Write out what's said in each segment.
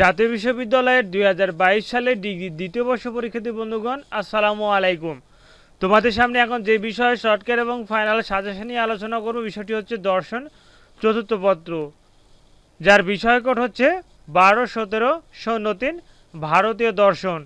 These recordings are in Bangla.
জাতীয় বিশ্ববিদ্যালয়ের দু হাজার বাইশ সালে ডিগ্রি দ্বিতীয় বর্ষ পরীক্ষার্থী বন্ধুগণ, আসসালামু আলাইকুম। তোমাদের সামনে এখন যে বিষয়ে শর্টকাট এবং ফাইনাল সাজেশন নিয়ে আলোচনা করব, বিষয়টি হচ্ছে দর্শন, চতুর্থ পত্র। যার বিষয়কট হচ্ছে বারো সতেরো শূন্য তিন, ভারতীয় দর্শন।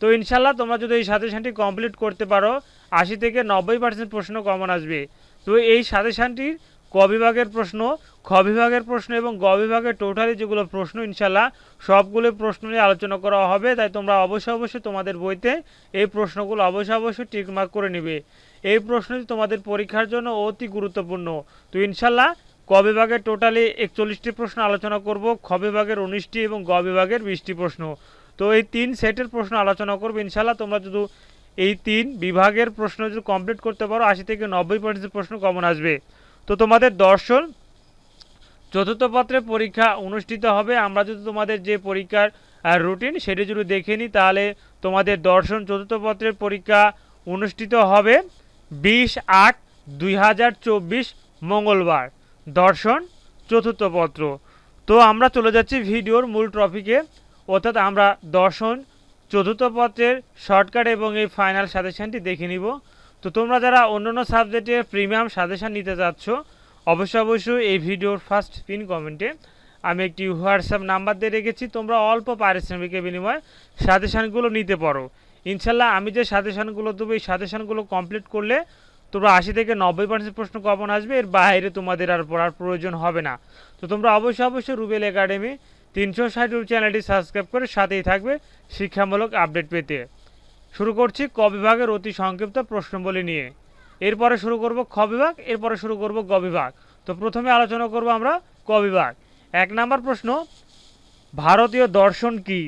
তো ইনশাল্লাহ তোমরা যদি এই সাজেশনটি কমপ্লিট করতে পারো, আশি থেকে নব্বই পার্সেন্ট প্রশ্ন কমন আসবে। তো এই সাজেশনটির ক বিভাগের প্রশ্ন, খ বিভাগের প্রশ্ন এবং গ বিভাগের টোটালি যেগুলো প্রশ্ন ইনশাল্লাহ সবগুলো প্রশ্ন নিয়ে আলোচনা করা হবে। তাই তোমরা অবশ্যই অবশ্যই তোমাদের বইতে এই প্রশ্নগুলো অবশ্যই অবশ্যই টিকমার্ক করে নেবে। এই প্রশ্নটি তোমাদের পরীক্ষার জন্য অতি গুরুত্বপূর্ণ। তো ইনশাল্লাহ ক বিভাগের টোটালি একচল্লিশটি প্রশ্ন আলোচনা করব, খ বিভাগের উনিশটি এবং গ বিভাগের বিশটি প্রশ্ন। তো এই তিন সেটের প্রশ্ন আলোচনা করব। ইনশাল্লাহ তোমরা যদি এই তিন বিভাগের প্রশ্ন যদি কমপ্লিট করতে পারো, আশি থেকে নব্বই পার্সেন্ট প্রশ্ন কমন আসবে। তো তোমাদের দর্শন, চতুর্থ পত্রের পরীক্ষা অনুষ্ঠিত হবে। আমরা যদি তোমাদের যে পরীক্ষার রুটিন সেটি যদি দেখে নিই তাহলে তোমাদের দর্শন চতুর্থ পত্রের পরীক্ষা অনুষ্ঠিত হবে বিশ আট দুই মঙ্গলবার। দর্শন চতুর্থ পত্র। তো আমরা চলে যাচ্ছি ভিডিওর মূল টপিকে অর্থাৎ আমরা দর্শন চতুর্থ পত্রের শর্টকাট এবং এই ফাইনাল সাজেশনটি দেখে নিব। তো তোমরা যারা অন্যান্য সাবজেক্টে প্রিমিয়াম সাজেশন নিতে চাচ্ছ অবশ্যই অবশ্যই এই ভিডিওর ফার্স্ট পিন কমেন্টে আমি একটি হোয়াটসঅ্যাপ নাম্বার দিয়ে রেখেছি। তোমরা অল্প পারিশ্রমিকের বিনিময়ে সাজেশানগুলো নিতে পারো। ইনশাল্লাহ আমি যে সাজেশানগুলো দেবো, এই সাজেশানগুলো কমপ্লিট করলে তোমরা আশি থেকে নব্বই পার্সেন্ট প্রশ্ন কমন আসবে। এর বাইরে তোমাদের আর পড়ার প্রয়োজন হবে না। তো তোমরা অবশ্যই অবশ্যই রুবেল একাডেমি তিনশো ষাট চ্যানেলটি সাবস্ক্রাইব করে সাথেই থাকবে শিক্ষামূলক আপডেট পেতে। শুরু করছি ক বিভাগের অতি সংক্ষিপ্ত প্রশ্নবলী নিয়ে। এরপরে শুরু করব খ বিভাগ, এরপরে শুরু করব গ বিভাগ। তো প্রথমে আলোচনা করব আমরা ক বিভাগ। এক নাম্বার প্রশ্ন, ভারতীয় দর্শন কি?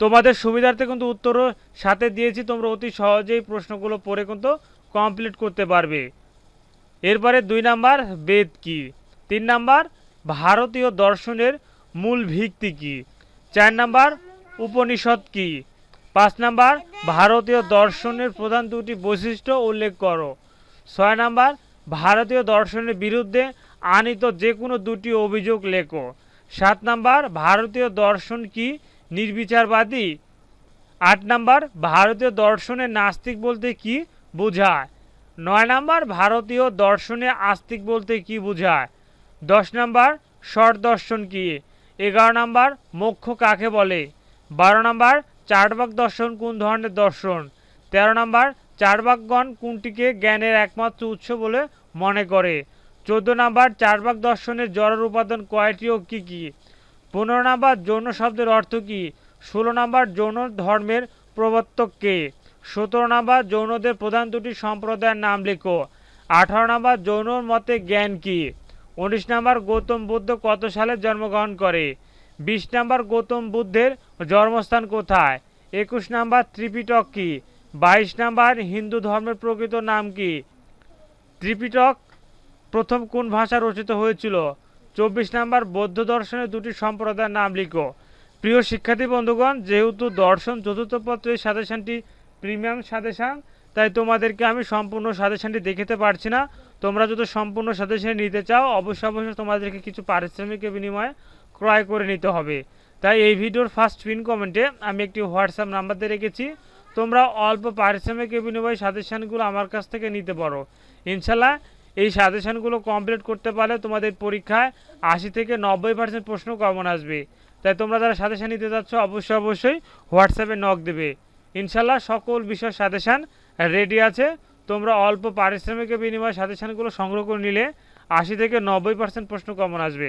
তোমাদের সুবিধার্থে কিন্তু উত্তরও সাথে দিয়েছি, তোমরা অতি সহজেই প্রশ্নগুলো পড়ে কিন্তু কমপ্লিট করতে পারবে। এরপরে দুই নাম্বার, বেদ কি? তিন নাম্বার, ভারতীয় দর্শনের মূল ভিত্তি কি? চার নাম্বার উপনিষদ কি? পাঁচ নাম্বার, ভারতীয় দর্শনের প্রধান দুটি বৈশিষ্ট্য উল্লেখ করো। ছয় নাম্বার, ভারতীয় দর্শনের বিরুদ্ধে আনিত যে কোনো দুটি অভিযোগ লেখো। সাত নাম্বার, ভারতীয় দর্শন কি? নির্বিচারবাদী। আট নাম্বার, ভারতীয় দর্শনে নাস্তিক বলতে কি বোঝায়? নয় নাম্বার, ভারতীয় দর্শনে আস্তিক বলতে কি বোঝায়? দশ নাম্বার দর্শন কি? এগারো নাম্বার, মোক্ষ কাকে বলে? বারো নাম্বার চারবাক দর্শন কোন ধরনের দর্শন? তেরো নাম্বার চারবাকগণ কোনটিকে জ্ঞানের একমাত্র উৎস বলে মনে করে? চোদ্দ নাম্বার চারবাক দর্শনের জড়ের উপাদান কয়টি ও কী কী? পনেরো নাম্বার, যৌন শব্দের অর্থ কী? ষোলো নাম্বার, যৌন ধর্মের প্রবর্তক কে? সতেরো নাম্বার, যৌনদের প্রধান দুটি সম্প্রদায়ের নাম লেখো। আঠারো নাম্বার, যৌনর মতে জ্ঞান কি? উনিশ নাম্বার, গৌতম বুদ্ধ কত সালে জন্মগ্রহণ করে? বিশ নাম্বার গৌতম বুদ্ধের জন্মস্থান কোথায়? একুশ নাম্বার ত্রিপিটক কি? বাইশ নাম্বার হিন্দু ধর্মের প্রকৃত নাম কি? ত্রিপিটক প্রথম কোন ভাষা রচিত হয়েছিল? চব্বিশ নাম্বার বৌদ্ধ দর্শনের দুটি সম্প্রদায়ের নাম লিখো। প্রিয় শিক্ষার্থী বন্ধুগণ, যেহেতু দর্শন চতুর্থ পত্রের সাজেশনটি প্রিমিয়াম সাজেশন, তাই তোমাদেরকে আমি সম্পূর্ণ সাজেশনটি দেখাতে পারছি না। তোমরা যদি সম্পূর্ণ সাজেশন নিতে চাও, অবশ্যই অবশ্যই তোমাদেরকে কিছু পারিশ্রমিকের বিনিময়ে ক্রয় করে নিতে হবে। তাই এই ভিডিওর ফার্স্ট পিন কমেন্টে আমি একটি হোয়াটসঅ্যাপ নাম্বার দিয়ে রেখেছি। তোমরা অল্প পারিশ্রমিকের বিনিময়ে সাজেশানগুলো আমার কাছ থেকে নিতে পারো। ইনশাল্লাহ এই সাজেশানগুলো কমপ্লিট করতে পারলে তোমাদের পরীক্ষায় আশি থেকে নব্বই পার্সেন্ট প্রশ্ন কমন আসবে। তাই তোমরা যারা সাজেশান নিতে যাচ্ছ, অবশ্যই অবশ্যই হোয়াটসঅ্যাপে নক দেবে। ইনশাল্লাহ সকল বিষয় সাজেশান রেডি আছে। তোমরা অল্প পারিশ্রমিকের বিনিময়ে সাজেশানগুলো সংগ্রহ করে নিলে আশি থেকে নব্বই পার্সেন্ট প্রশ্ন কমন আসবে।